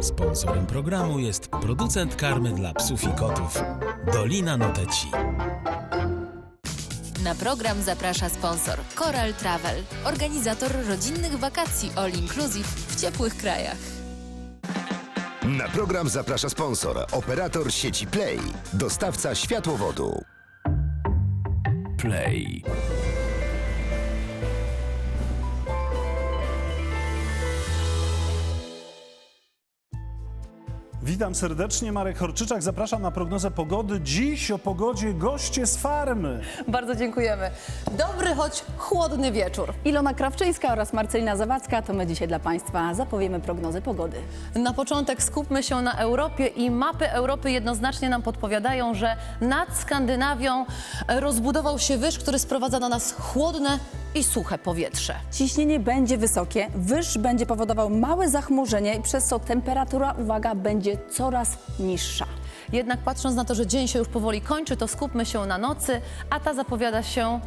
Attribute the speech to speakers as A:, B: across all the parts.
A: Sponsorem programu jest producent karmy dla psów i kotów Dolina Noteci.
B: Na program zaprasza sponsor Coral Travel, organizator rodzinnych wakacji all inclusive w ciepłych krajach.
C: Na program zaprasza sponsor, operator sieci Play, dostawca światłowodu.
A: Play.
D: Witam serdecznie, Marek Horczyczak. Zapraszam na prognozę pogody. Dziś o pogodzie goście z farmy.
E: Bardzo dziękujemy. Dobry, choć chłodny wieczór.
F: Ilona Krawczyńska oraz Marcelina Zawadzka, to my dzisiaj dla Państwa zapowiemy prognozy pogody.
E: Na początek skupmy się na Europie i mapy Europy jednoznacznie nam podpowiadają, że nad Skandynawią rozbudował się wyż, który sprowadza na nas chłodne i suche powietrze.
F: Ciśnienie będzie wysokie, wyż będzie powodował małe zachmurzenie i przez co temperatura, uwaga, będzie coraz niższa.
E: Jednak patrząc na to, że dzień się już powoli kończy, to skupmy się na nocy, a ta zapowiada się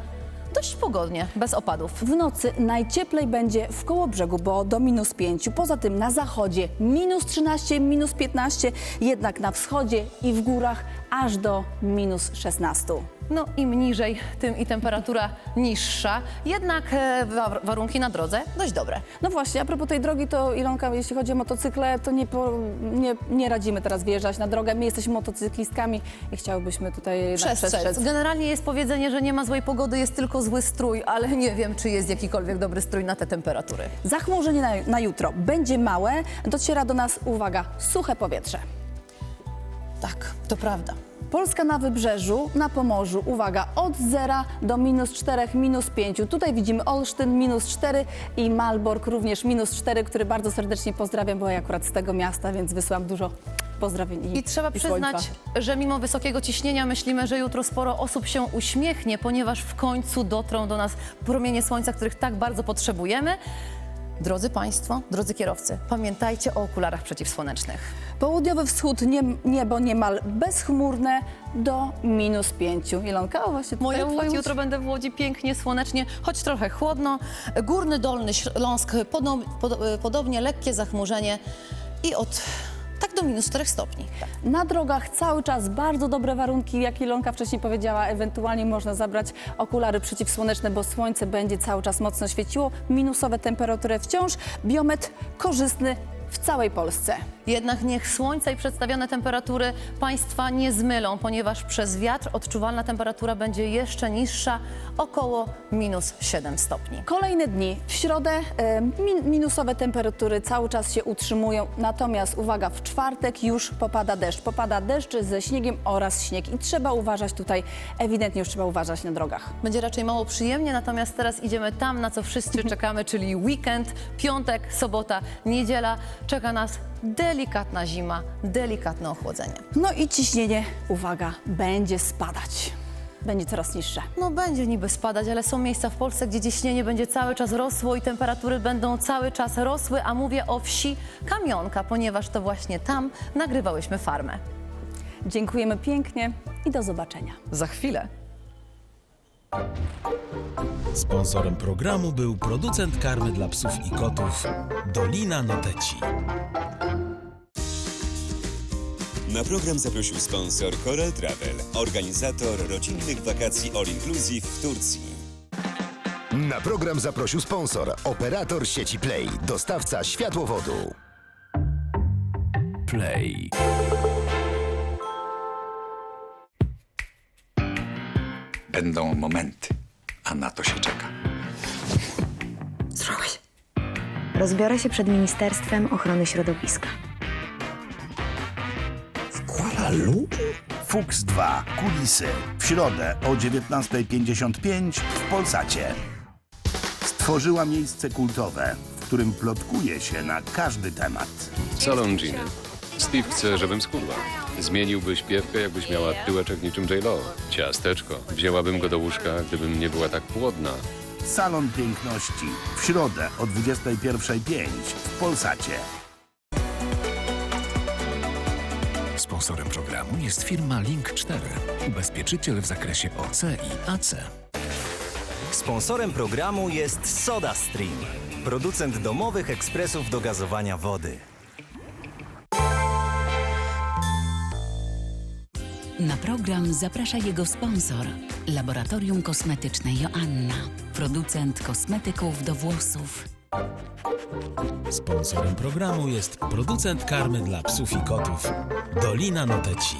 E: dość pogodnie, bez opadów.
F: W nocy najcieplej będzie w Kołobrzegu, bo do minus 5. Poza tym na zachodzie minus 13, minus 15, jednak na wschodzie i w górach aż do minus 16.
E: No im niżej, tym i temperatura niższa. Jednak e, wa- warunki na drodze dość dobre.
F: No właśnie, a propos tej drogi, to Ilonka, jeśli chodzi o motocykle, to nie, po, nie, nie radzimy teraz wjeżdżać na drogę. My jesteśmy motocyklistami i chciałbyśmy tutaj jednak
E: Przestrzec. Generalnie jest powiedzenie, że nie ma złej pogody, jest tylko zły strój, ale nie wiem, czy jest jakikolwiek dobry strój na te temperatury.
F: Zachmurzenie na, na jutro będzie małe, dociera do nas, uwaga, suche powietrze.
E: Tak, to prawda.
F: Polska na wybrzeżu, na Pomorzu, uwaga, od 0 do minus 4, minus 5. Tutaj widzimy Olsztyn minus 4 i Malbork również minus 4, który bardzo serdecznie pozdrawiam, bo ja akurat z tego miasta, więc wysyłam dużo pozdrowień i
E: I trzeba
F: i
E: przyznać,
F: słońca.
E: że mimo wysokiego ciśnienia myślimy, że jutro sporo osób się uśmiechnie, ponieważ w końcu dotrą do nas promienie słońca, których tak bardzo potrzebujemy. Drodzy Państwo, drodzy kierowcy, pamiętajcie o okularach przeciwsłonecznych.
F: Południowy wschód, nie, niebo niemal bezchmurne do minus 5. Ilonka, o właśnie tutaj twój
E: Łódź,
F: Łódź.
E: jutro będę w Łodzi pięknie, słonecznie, choć trochę chłodno. Górny, dolny Śląsk, podo, pod, podobnie lekkie zachmurzenie i od tak do minus 4 stopni.
F: Na drogach cały czas bardzo dobre warunki, jak Ilonka wcześniej powiedziała, ewentualnie można zabrać okulary przeciwsłoneczne, bo słońce będzie cały czas mocno świeciło, minusowe temperatury wciąż, biometr korzystny w całej Polsce.
E: Jednak niech słońce i przedstawione temperatury Państwa nie zmylą, ponieważ przez wiatr odczuwalna temperatura będzie jeszcze niższa, około minus 7 stopni.
F: Kolejne dni. W środę e, min, minusowe temperatury cały czas się utrzymują, natomiast uwaga, w czwartek już popada deszcz. Popada deszcz ze śniegiem oraz śnieg i trzeba uważać tutaj, ewidentnie już trzeba uważać na drogach.
E: Będzie raczej mało przyjemnie, natomiast teraz idziemy tam, na co wszyscy czekamy, czyli weekend, piątek, sobota, niedziela. Czeka nas delikatna zima, delikatne ochłodzenie.
F: No i ciśnienie, uwaga, będzie spadać. Będzie coraz niższe.
E: No będzie niby spadać, ale są miejsca w Polsce, gdzie ciśnienie będzie cały czas rosło i temperatury będą cały czas rosły, a mówię o wsi Kamionka, ponieważ to właśnie tam nagrywałyśmy farmę.
F: Dziękujemy pięknie i do zobaczenia.
E: Za chwilę.
A: Sponsorem programu był producent karmy dla psów i kotów Dolina Noteci.
G: Na program zaprosił sponsor Coral Travel, organizator rodzinnych wakacji all inclusive w Turcji.
C: Na program zaprosił sponsor, operator sieci Play, dostawca światłowodu.
A: Play.
H: Będą momenty, a na to się czeka.
I: Zrobić. Rozbiorę się przed Ministerstwem Ochrony Środowiska.
J: Fuchs 2. Kulisy. W środę o 19.55 w Polsacie. Stworzyła miejsce kultowe, w którym plotkuje się na każdy temat.
K: Salon Giny. Steve chce, żebym schudła. Zmieniłby śpiewkę, jakbyś miała tyłeczek niczym J-Lo. Ciasteczko. Wzięłabym go do łóżka, gdybym nie była tak płodna.
J: Salon Piękności. W środę o 21.05 w Polsacie.
L: Sponsorem programu jest firma Link 4, ubezpieczyciel w zakresie OC i AC.
M: Sponsorem programu jest SodaStream, producent domowych ekspresów do gazowania wody.
N: Na program zaprasza jego sponsor, Laboratorium Kosmetyczne Joanna, producent kosmetyków do włosów.
A: Sponsorem programu jest producent karmy dla psów i kotów Dolina Noteci.